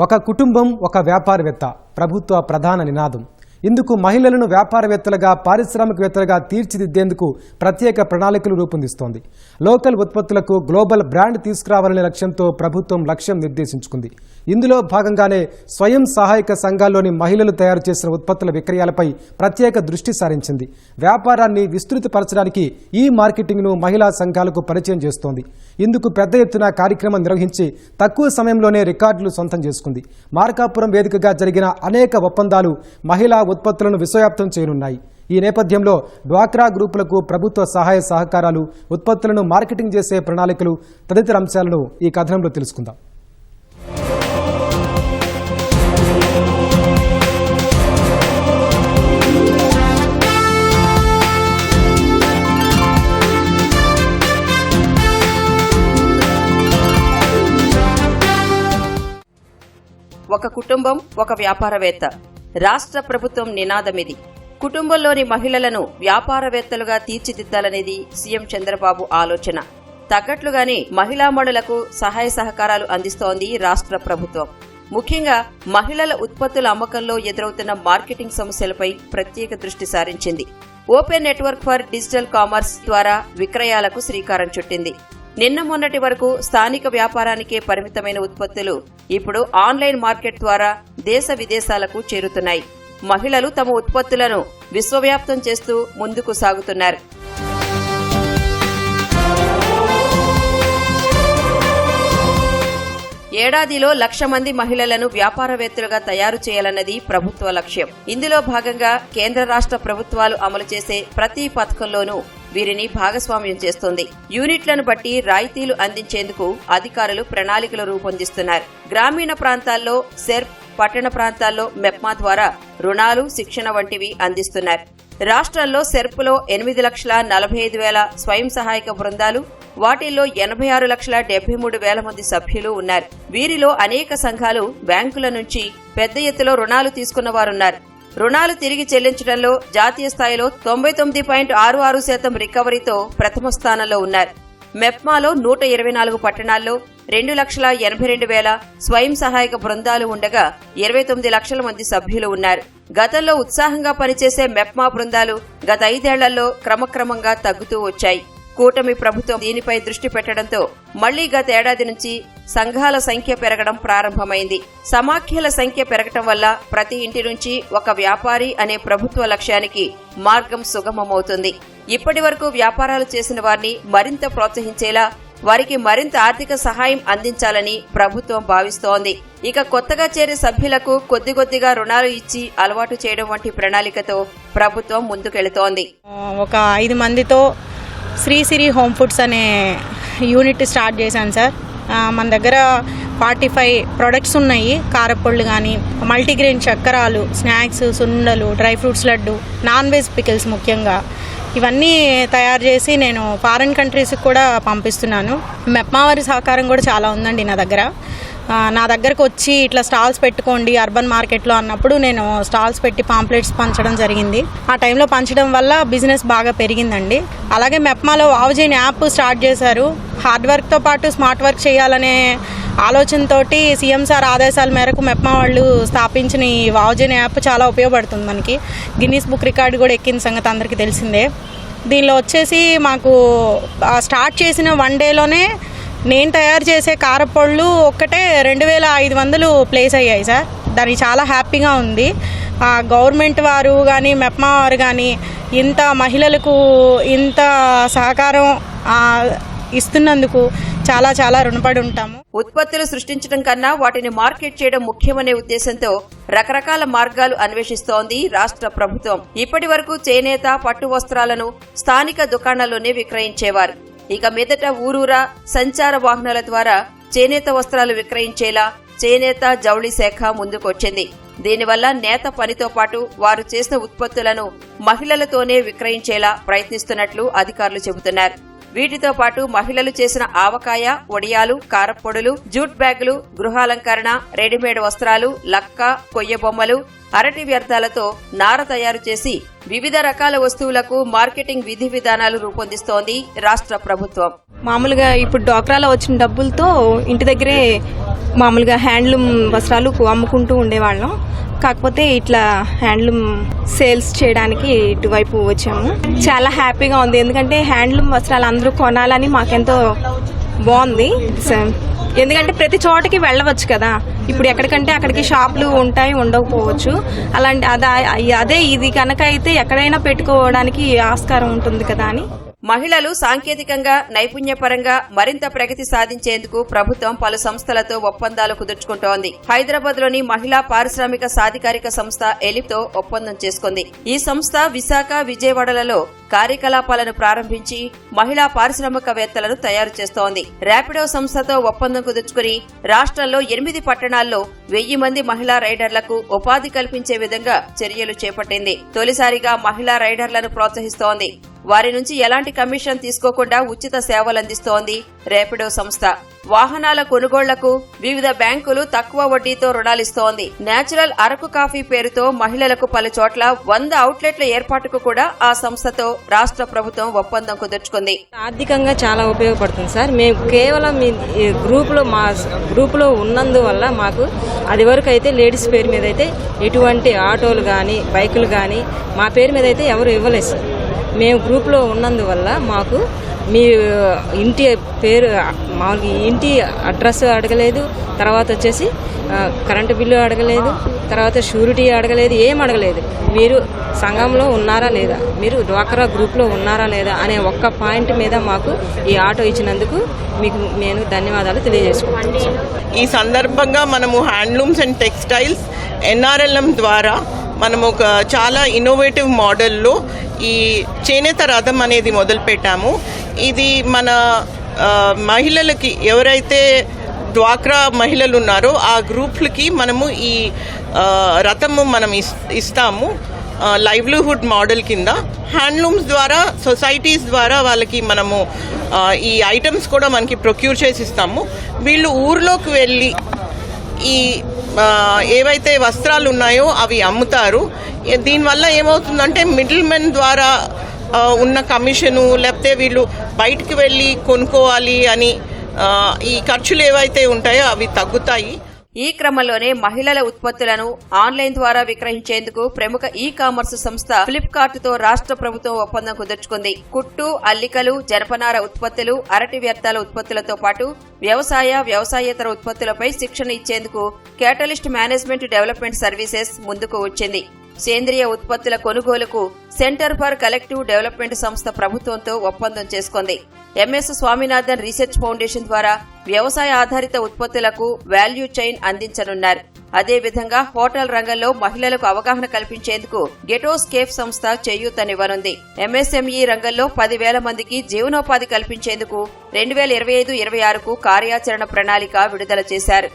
ఒక కుటుంబం ఒక వ్యాపారవేత్త ప్రభుత్వ ప్రధాన నినాదం. ఇందుకు మహిళలను వ్యాపారవేత్తలుగా పారిశ్రామికవేత్తలుగా తీర్చిదిద్దేందుకు ప్రత్యేక ప్రణాళికలు రూపొందిస్తోంది. లోకల్ ఉత్పత్తులకు గ్లోబల్ బ్రాండ్ తీసుకురావాలనే లక్ష్యంతో ప్రభుత్వం లక్ష్యం నిర్దేశించుకుంది. ఇందులో భాగంగానే స్వయం సహాయక సంఘాల్లోని మహిళలు తయారు చేసిన ఉత్పత్తుల విక్రయాలపై ప్రత్యేక దృష్టి సారించింది. వ్యాపారాన్ని విస్తృతపరచడానికి ఈ మార్కెటింగ్ను మహిళా సంఘాలకు పరిచయం చేస్తోంది. ఇందుకు పెద్ద ఎత్తున కార్యక్రమం నిర్వహించి తక్కువ సమయంలోనే రికార్డులు సొంతం చేసుకుంది. మార్కాపురం వేదికగా జరిగిన అనేక ఒప్పందాలు మహిళా ఉత్పత్తులను విశ్వవ్యాప్తం చేయనున్నాయి. ఈ నేపథ్యంలో డ్వాక్రా గ్రూపులకు ప్రభుత్వ సహాయ సహకారాలు ఉత్పత్తులను మార్కెటింగ్ చేసే ప్రణాళికలు తదితర అంశాలను ఈ కథనంలో తెలుసుకుందాం. ఒక కుటుంబం ఒక వ్యాపారవేత్త. రాష్ట్ర ప్రభుత్వం నినాదమిది. కుటుంబంలోని మహిళలను వ్యాపారవేత్తలుగా తీర్చిదిద్దాలనేది సీఎం చంద్రబాబు ఆలోచన. తగ్గట్లుగానే మహిళామణులకు సహాయ సహకారాలు అందిస్తోంది రాష్ట్ర ప్రభుత్వం. ముఖ్యంగా మహిళల ఉత్పత్తుల అమ్మకంలో ఎదురవుతున్న మార్కెటింగ్ సమస్యలపై ప్రత్యేక దృష్టి సారించింది. Open network for digital commerce ద్వారా విక్రయాలకు శ్రీకారం చుట్టింది. నిన్న మొన్నటి వరకు స్థానిక వ్యాపారానికే పరిమితమైన ఉత్పత్తులు ఇప్పుడు ఆన్లైన్ మార్కెట్ ద్వారా దేశ విదేశాలకు చేరుతున్నాయి. మహిళలు తమ ఉత్పత్తులను విశ్వవ్యాప్తం చేస్తూ ముందుకు సాగుతున్నారు. ఏడాదిలో లక్ష మంది మహిళలను వ్యాపారవేత్తలుగా తయారు చేయాలన్నది ప్రభుత్వ లక్ష్యం. ఇందులో భాగంగా కేంద్ర రాష్ట్ర ప్రభుత్వాలు అమలు చేసే ప్రతి పథకంలోనూ వీరిని భాగస్వామ్యం చేస్తోంది. యూనిట్లను బట్టి రాయితీలు అందించేందుకు అధికారులు ప్రణాళికలు రూపొందిస్తున్నారు. గ్రామీణ ప్రాంతాల్లో సెర్ప్ పట్టణ ప్రాంతాల్లో మెప్మా ద్వారా రుణాలు శిక్షణ వంటివి అందిస్తున్నారు రాష్ట్రంలో సెర్పులో ఎనిమిది లక్షల నలభై ఐదు వేల స్వయం సహాయక బృందాలు వాటిల్లో ఎనభై ఆరు లక్షల డెబ్బై మూడు వేల మంది సభ్యులు ఉన్నారు. వీరిలో అనేక సంఘాలు బ్యాంకుల నుంచి పెద్ద ఎత్తులో రుణాలు తీసుకున్న వారున్నారు. రుణాలు తిరిగి చెల్లించడంలో జాతీయ స్థాయిలో తొంభై తొమ్మిది పాయింట్ ఆరు ఆరు శాతం రికవరీతో ప్రథమ స్థానంలో ఉన్నారు. మెప్మాలో నూట ఇరవై నాలుగు పట్టణాల్లో రెండు లక్షల ఎనభై రెండు వేల స్వయం సహాయక బృందాలు ఉండగా ఇరవై తొమ్మిది లక్షల మంది సభ్యులు ఉన్నారు. గతంలో ఉత్సాహంగా పనిచేసే మెప్మా బృందాలు గత ఐదేళ్ళలో క్రమక్రమంగా తగ్గుతూ వచ్చాయి. కూటమి ప్రభుత్వం దీనిపై దృష్టి పెట్టడంతో మళ్ళీ గత ఏడాది నుంచి సంఘాల సంఖ్య పెరగడం ప్రారంభమైంది. సమాఖ్యల సంఖ్య పెరగటం వల్ల ప్రతి ఇంటి నుంచి ఒక వ్యాపారి అనే ప్రభుత్వ లక్ష్యానికి మార్గం సుగమమవుతుంది. ఇప్పటి వరకు వ్యాపారాలు చేసిన వారిని మరింత ప్రోత్సహించేలా వారికి మరింత ఆర్థిక సహాయం అందించాలని ప్రభుత్వం భావిస్తోంది. ఇక కొత్తగా చేరే సభ్యులకు కొద్ది కొద్దిగా రుణాలు ఇచ్చి అలవాటు చేయడం వంటి ప్రణాళికతో ప్రభుత్వం ముందుకెళుతోంది. ఒక ఐదు మందితో శ్రీశ్రీ హోమ్ ఫుడ్స్ అనే యూనిట్ స్టార్ట్ చేశాను సార్. మన దగ్గర ఫార్టీ ఫైవ్ ప్రొడక్ట్స్ ఉన్నాయి. కారపళ్ళు కానీ మల్టీగ్రెయిన్ చక్కరాలు snacks సుండలు dry fruits laddu non veg pickles ముఖ్యంగా. ఇవన్నీ తయారు చేసి నేను ఫారిన్ కంట్రీస్కి కూడా పంపిస్తున్నాను. మెప్మా వారి సహకారం కూడా చాలా ఉందండి నా దగ్గర. నా దగ్గరకు వచ్చి ఇట్లా స్టాల్స్ పెట్టుకోండి అర్బన్ మార్కెట్లో అన్నప్పుడు నేను స్టాల్స్ పెట్టి పాంప్లెట్స్ పంచడం జరిగింది. ఆ టైంలో పంచడం వల్ల బిజినెస్ బాగా పెరిగిందండి. అలాగే మెప్మాలో వావజైన్ యాప్ స్టార్ట్ చేశారు. హార్డ్ వర్క్తో పాటు స్మార్ట్ వర్క్ చేయాలనే ఆలోచనతోటి సీఎం సార్ ఆదేశాల మేరకు మెప్మా వాళ్ళు స్థాపించిన ఈ వావజన్ యాప్ చాలా ఉపయోగపడుతుంది మనకి. గిన్నీస్ బుక్ రికార్డు కూడా ఎక్కిన సంగతి అందరికీ తెలిసిందే. దీనిలో వచ్చేసి మాకు స్టార్ట్ చేసిన వన్ డేలోనే నేను తయారు చేసే కారపొళ్ళు ఒక్కటే రెండు వేల ఐదు వందలు ప్లేస్ అయ్యాయి సార్. దానికి చాలా హ్యాపీగా ఉంది. ఆ, గవర్నమెంట్ వారు కానీ మెప్మా వారు కానీ ఇంత మహిళలకు ఇంత సహకారం ఇస్తున్నందుకు చాలా చాలా రుణపడి ఉంటాము. ఉత్పత్తులు సృష్టించడం కన్నా వాటిని మార్కెట్ చేయడం ముఖ్యమనే ఉద్దేశంతో రకరకాల మార్గాలు అన్వేషిస్తోంది రాష్ట్ర ప్రభుత్వం. ఇప్పటి వరకు చేనేత పట్టు వస్త్రాలను స్థానిక దుకాణాల్లోనే విక్రయించేవారు. ఇక మీదట ఊరూరా సంచార వాహనాల ద్వారా చేనేత వస్త్రాలు విక్రయించేలా చేనేత జౌళి శాఖ ముందుకొచ్చింది. దీనివల్ల నేత పనితో పాటు వారు చేసిన ఉత్పత్తులను మహిళలతోనే విక్రయించేలా ప్రయత్నిస్తున్నట్లు అధికారులు చెబుతున్నారు. వీటితో పాటు మహిళలు చేసిన ఆవకాయ వడియాలు కారపొడులు జూట్ బ్యాగులు గృహాలంకరణ రెడీమేడ్ వస్త్రాలు లక్క కొయ్య బొమ్మలు అరటి వ్యర్థాలతో నార తయారు చేసి వివిధ రకాల వస్తువులకు మార్కెటింగ్ విధి విధానాలు రూపొందిస్తోంది రాష్ట్ర ప్రభుత్వం. మామూలుగా ఇప్పుడు డ్వాక్రాలో వచ్చిన డబ్బులతో ఇంటి దగ్గరే మామూలుగా హ్యాండ్లూమ్ వస్త్రాలు అమ్ముకుంటూ ఉండేవాళ్ళం. కాకపోతే ఇట్లా హ్యాండ్లూమ్ సేల్స్ చేయడానికి ఇటువైపు వచ్చాము. చాలా హ్యాపీగా ఉంది. ఎందుకంటే హ్యాండ్లూమ్ వస్త్రాలు అందరూ కొనాలని మాకెంతో బాగుంది. స- ఎందుకంటే ప్రతి చోటకి వెళ్ళవచ్చు కదా. ఇప్పుడు ఎక్కడికంటే అక్కడికి షాపులు ఉంటాయి ఉండకపోవచ్చు. అలాంటి అదే ఇది కనుక అయితే ఎక్కడైనా పెట్టుకోవడానికి ఆస్కారం ఉంటుంది కదా అని మహిళలు సాంకేతికంగా నైపుణ్యపరంగా మరింత ప్రగతి సాధించేందుకు ప్రభుత్వం పలు సంస్థలతో ఒప్పందాలు కుదుర్చుకుంటోంది. హైదరాబాద్లోని మహిళా పారిశ్రామిక సాధికారిక సంస్థ ఎలిప్తో ఒప్పందం చేసుకుంది. ఈ సంస్థ విశాఖ విజయవాడలలో కార్యకలాపాలను ప్రారంభించి మహిళా పారిశ్రామికవేత్తలను తయారు చేస్తోంది. ర్యాపిడో సంస్థతో ఒప్పందం కుదుర్చుకుని రాష్ట్రంలో ఎనిమిది పట్టణాల్లో వెయ్యి మంది మహిళా రైడర్లకు ఉపాధి కల్పించే విధంగా చర్యలు చేపట్టింది. తొలిసారిగా మహిళా రైడర్లను ప్రోత్సహిస్తోంది. వారి నుంచి ఎలాంటి కమిషన్ తీసుకోకుండా ఉచిత సేవలు అందిస్తోంది రేపిడో సంస్థ. వాహనాల కొనుగోళ్ళకు వివిధ బ్యాంకులు తక్కువ వడ్డీతో రుణాలిస్తోంది. నేచురల్ అరకు కాఫీ పేరుతో మహిళలకు పలు చోట్ల వంద అవుట్లెట్ల ఏర్పాటుకు కూడా ఆ సంస్థతో రాష్ట్ర ప్రభుత్వం ఒప్పందం కుదుర్చుకుంది. ఆర్థికంగా చాలా ఉపయోగపడుతుంది సార్. మేము కేవలం మీ ఈ గ్రూపులో మా గ్రూపులో ఉన్నందువల్ల మాకు అది వరకు అయితే లేడీస్ పేరు మీద అయితే ఎటువంటి ఆటోలు కానీ బైకులు కానీ మా పేరు మీద అయితే ఎవరు ఇవ్వలేదు సార్. మేము గ్రూప్లో ఉన్నందువల్ల మాకు మీ ఇంటి పేరు మామూలుగా ఇంటి అడ్రస్ అడగలేదు తర్వాత వచ్చేసి కరెంటు బిల్లు అడగలేదు తర్వాత షూరిటీ అడగలేదు ఏం అడగలేదు. మీరు సంఘంలో ఉన్నారా లేదా? మీరు డ్వాక్రా గ్రూప్లో ఉన్నారా లేదా అనే ఒక్క పాయింట్ మీద మాకు ఈ ఆటో ఇచ్చినందుకు మీకు నేను ధన్యవాదాలు తెలియజేసుకుంటాను ఈ సందర్భంగా మనము హ్యాండ్లూమ్స్ అండ్ టెక్స్టైల్స్ ఎన్ఆర్ఎల్ఎం ద్వారా మనము ఒక చాలా ఇన్నోవేటివ్ మోడల్లో ఈ చేనేత రథం అనేది మొదలుపెట్టాము. ఇది మన మహిళలకి ఎవరైతే డ్వాక్రా మహిళలు ఉన్నారో ఆ గ్రూప్లకి మనము ఈ రథము మనం ఇస్- ఇస్తాము లైవ్లీహుడ్ మోడల్ కింద. హ్యాండ్లూమ్స్ ద్వారా సొసైటీస్ ద్వారా వాళ్ళకి మనము ఈ ఐటమ్స్ కూడా మనకి ప్రొక్యూర్ చేసి ఇస్తాము. వీళ్ళు ఊర్లోకి వెళ్ళి ఈ ఏవైతే వస్త్రాలు ఉన్నాయో అవి అమ్ముతారు. దీనివల్ల ఏమవుతుందంటే మిడిల్ మెన్ ద్వారా ఉన్న కమిషను లేకపోతే వీళ్ళు బయటికి వెళ్ళి కొనుక్కోవాలి అని ఈ ఖర్చులు ఏవైతే ఉంటాయో అవి తగ్గుతాయి. ఈ క్రమంలోనే మహిళల ఉత్పత్తులను ఆన్లైన్ ద్వారా విక్రయించేందుకు ప్రముఖ ఈ కామర్స్ సంస్థ ఫ్లిప్కార్ట్తో రాష్ట్ర ప్రభుత్వం ఒప్పందం కుదుర్చుకుంది. కుట్టు అల్లికలు జనపనార ఉత్పత్తులు అరటి వ్యర్థాల ఉత్పత్తులతో పాటు వ్యవసాయ వ్యవసాయేతర ఉత్పత్తులపై శిక్షణ ఇచ్చేందుకు కేటలిస్ట్ మేనేజ్మెంట్ డెవలప్మెంట్ సర్వీసెస్ ముందుకు వచ్చింది. సేంద్రియ ఉత్పత్తుల కొనుగోలుకు సెంటర్ ఫర్ కలెక్టివ్ డెవలప్మెంట్ సంస్థ ప్రభుత్వంతో ఒప్పందం చేసుకుంది. ఎంఎస్ స్వామినాథన్ రీసెర్చ్ ఫౌండేషన్ ద్వారా వ్యవసాయ ఆధారిత ఉత్పత్తులకు వాల్యూ చైన్ అందించనున్నారు. అదేవిధంగా హోటల్ రంగంలో మహిళలకు అవగాహన కల్పించేందుకు గెటోస్కేప్ సంస్థ చేయూతనివ్వనుంది. ఎంఎస్ఎంఈ రంగంలో పదివేల మందికి జీవనోపాధి కల్పించేందుకు రెండు వేల ఇరవై ఐదు ఇరవై ఆరుకు కార్యాచరణ ప్రణాళిక విడుదల చేశారు.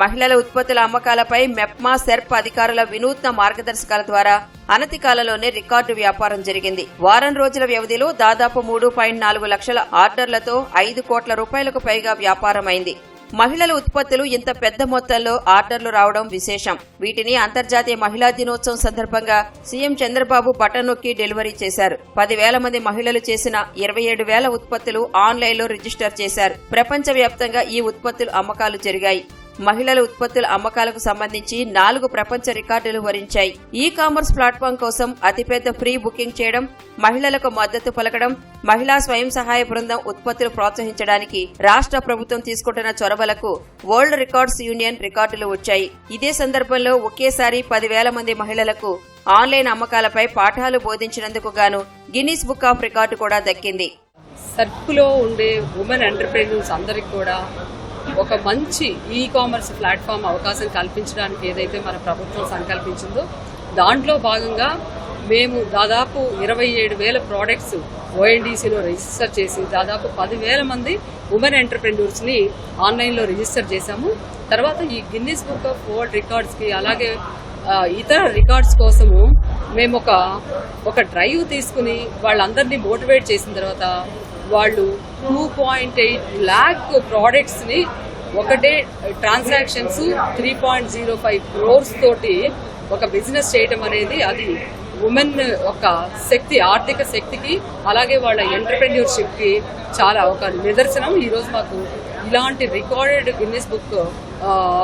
మహిళల ఉత్పత్తుల అమ్మకాలపై మెప్మా సెర్ప్ అధికారుల వినూత్న మార్గదర్శకాల ద్వారా అనతి కాలంలోనే రికార్డు వ్యాపారం జరిగింది. వారం రోజుల వ్యవధిలో దాదాపు మూడు పాయింట్ నాలుగు లక్షల ఆర్డర్లతో ఐదు కోట్ల రూపాయలకు పైగా వ్యాపారమైంది. మహిళల ఉత్పత్తులు ఇంత పెద్ద మొత్తంలో ఆర్డర్లు రావడం విశేషం. వీటిని అంతర్జాతీయ మహిళా దినోత్సవం సందర్భంగా సీఎం చంద్రబాబు బటన్ నొక్కి డెలివరీ చేశారు. పదివేల మంది మహిళలు చేసిన ఇరవై ఏడు వేల ఉత్పత్తులు ఆన్లైన్లో రిజిస్టర్ చేశారు. ప్రపంచవ్యాప్తంగా ఈ ఉత్పత్తులు అమ్మకాలు జరిగాయి. మహిళల ఉత్పత్తుల అమ్మకాలకు సంబంధించి నాలుగు ప్రపంచ రికార్డులు వరించాయి. ఈ కామర్స్ ప్లాట్ఫామ్ కోసం అతిపెద్ద ఫ్రీ బుకింగ్ చేయడం మహిళలకు మద్దతు పలకడం మహిళా స్వయం సహాయ బృందం ఉత్పత్తులు ప్రోత్సహించడానికి రాష్ట్ర ప్రభుత్వం తీసుకుంటున్న చొరవలకు వరల్డ్ రికార్డ్స్ యూనియన్ రికార్డులు వచ్చాయి. ఇదే సందర్భంలో ఒకేసారి పదివేల మంది మహిళలకు ఆన్లైన్ అమ్మకాలపై పాఠాలు బోధించినందుకు గాను గిన్నీస్ బుక్ ఆఫ్ రికార్డు కూడా దక్కింది. సర్కులో ఉండే ఉమెన్ ఎంటర్ప్రెన్యూర్స్ అందరికి కూడా ఒక మంచి ఈ కామర్స్ ప్లాట్ఫామ్ అవకాశం కల్పించడానికి ఏదైతే మన ప్రభుత్వం సంకల్పించిందో దాంట్లో భాగంగా మేము దాదాపు ఇరవై ఏడు వేల ప్రోడక్ట్స్ ఓఎన్డీసీలో రిజిస్టర్ చేసి దాదాపు పదివేల మంది ఉమెన్ ఎంటర్ప్రెన్యూర్స్ని ఆన్లైన్లో రిజిస్టర్ చేశాము. తర్వాత ఈ గిన్నీస్ బుక్ ఆఫ్ వరల్డ్ రికార్డ్స్కి అలాగే ఇతర రికార్డ్స్ కోసము మేము ఒక ఒక డ్రైవ్ తీసుకుని వాళ్ళందరినీ మోటివేట్ చేసిన తర్వాత వాళ్ళు టూ పాయింట్ ఎయిట్ ల్యాక్ ప్రోడక్ట్స్ని ఒకటే transactions three point zero five crores తోటి ఒక బిజినెస్ చేయటం అనేది అది ఉమెన్ ఒక శక్తి ఆర్థిక శక్తికి అలాగే వాళ్ళ ఎంటర్ప్రెన్యూర్షిప్కి చాలా ఒక నిదర్శనం. ఈ రోజు మాకు ఇలాంటి recorded Guinness book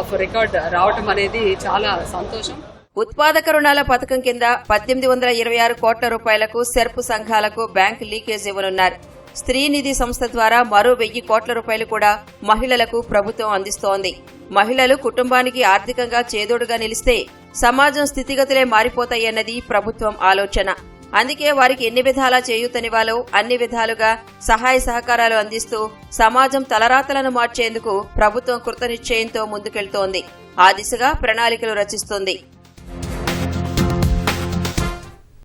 of record రావటం అనేది చాలా సంతోషం. ఉత్పాదక రుణాల పథకం కింద పద్దెనిమిది వందల ఇరవై ఆరు కోట్ల రూపాయలకు సెర్పు సంఘాలకు బ్యాంకు లీకేజ్ ఇవ్వనున్నారు. స్త్రీ నిధి సంస్థ ద్వారా మరో వెయ్యి కోట్ల రూపాయలు కూడా మహిళలకు ప్రభుత్వం అందిస్తోంది. మహిళలు కుటుంబానికి ఆర్థికంగా చేదోడుగా నిలిస్తే సమాజం స్థితిగతులే మారిపోతాయన్నది ప్రభుత్వం ఆలోచన. అందుకే వారికి ఎన్ని విధాలా చేయూతనివ్వాలో అన్ని విధాలుగా సహాయ సహకారాలు అందిస్తూ సమాజం తలరాతలను మార్చేందుకు ప్రభుత్వం కృతనిశ్చయంతో ముందుకెళ్తోంది. ఆ దిశగా ప్రణాళికలు రచిస్తోంది.